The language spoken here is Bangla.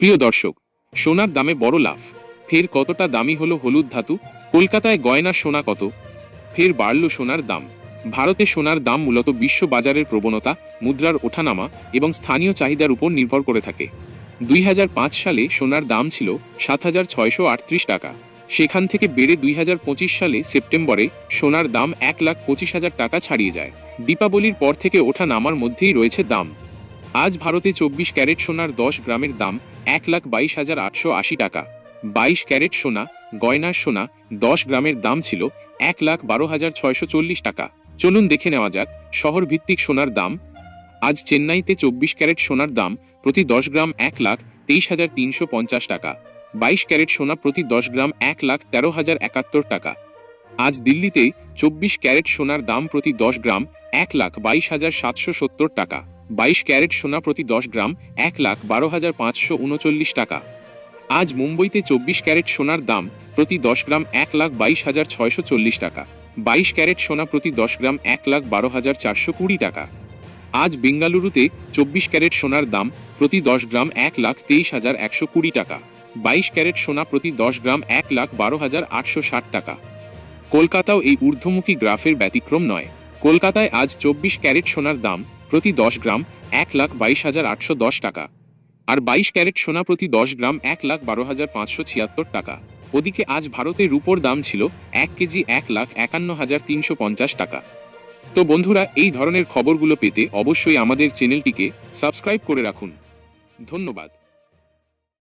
প্রিয় দর্শক, সোনার দামে বড় লাভ। ফের কতটা দামি হলো হলুদ ধাতু? কলকাতায় গয়না সোনা কত? ফের বাড়ল সোনার দাম। ভারতে সোনার দাম মূলত বিশ্ব বাজারের প্রবণতা, মুদ্রার ওঠানামা এবং স্থানীয় চাহিদার উপর নির্ভর করে থাকে। দুই হাজার পাঁচ সালে সোনার দাম ছিল সাত হাজার ছয়শো আটত্রিশ টাকা। সেখান থেকে বেড়ে দুই হাজার পঁচিশ সালে সেপ্টেম্বরে সোনার দাম এক লাখ পঁচিশ হাজার টাকা ছাড়িয়ে যায়। দীপাবলির পর থেকে ওঠা নামার মধ্যেই রয়েছে দাম। আজ ভারতে চব্বিশ ক্যারেট সোনার দশ গ্রামের দাম এক লাখ বাইশ হাজার আটশো আশি টাকা। বাইশ ক্যারেট সোনা, গয়নার সোনা, দশ গ্রামের দাম ছিল এক লাখ বারো হাজার ছয়শো চল্লিশ টাকা। চলুন দেখে নেওয়া যাক শহর ভিত্তিক সোনার দাম। আজ চেন্নাইতে চব্বিশ ক্যারেট সোনার দাম প্রতি দশ গ্রাম এক লাখ তেইশ হাজার তিনশো পঞ্চাশ টাকা। বাইশ ক্যারেট সোনা প্রতি দশ গ্রাম এক লাখ তেরো হাজার একাত্তর টাকা। আজ দিল্লিতে চব্বিশ ক্যারেট সোনার দাম প্রতি দশ গ্রাম এক লাখ বাইশ হাজার সাতশো সত্তর টাকা। বাইশ ক্যারেট সোনা প্রতি দশ গ্রাম, এক লাখ বারো হাজার পাঁচশো উনচল্লিশ টাকা। আজ মুম্বইতে চব্বিশ ক্যারেট সোনার দাম প্রতি দশ গ্রাম, এক লাখ বাইশ হাজার ছয়শো চল্লিশ টাকা। বাইশ ক্যারেট সোনা প্রতি দশ গ্রাম, এক লাখ বারো হাজার চারশো কুড়ি টাকা। আজ বেঙ্গালুরুতে চব্বিশ ক্যারেট সোনার দাম প্রতি দশ গ্রাম, এক লাখ তেইশ হাজার একশো কুড়ি টাকা। বাইশ ক্যারেট সোনা প্রতি দশ গ্রাম, এক লাখ বারো হাজার আটশো ষাট টাকা। কলকাতাও এই ঊর্ধ্বমুখী গ্রাফের ব্যতিক্রম নয়। কলকাতায় আজ চব্বিশ ক্যারেট সোনার দাম প্রতি দশ গ্রাম এক লাখ বাইশ হাজার আটশো দশ টাকা। আর বাইশ ক্যারেট সোনা প্রতি দশ গ্রাম এক লাখ বারো হাজার পাঁচশো ছিয়াত্তর টাকা। ওদিকে আজ ভারতে রুপোর দাম ছিল এক কেজি এক লাখ একান্ন হাজার তিনশো পঞ্চাশ টাকা। তো বন্ধুরা, এই ধরনের খবরগুলো পেতে অবশ্যই আমাদের চ্যানেলটিকে সাবস্ক্রাইব করে রাখুন। ধন্যবাদ।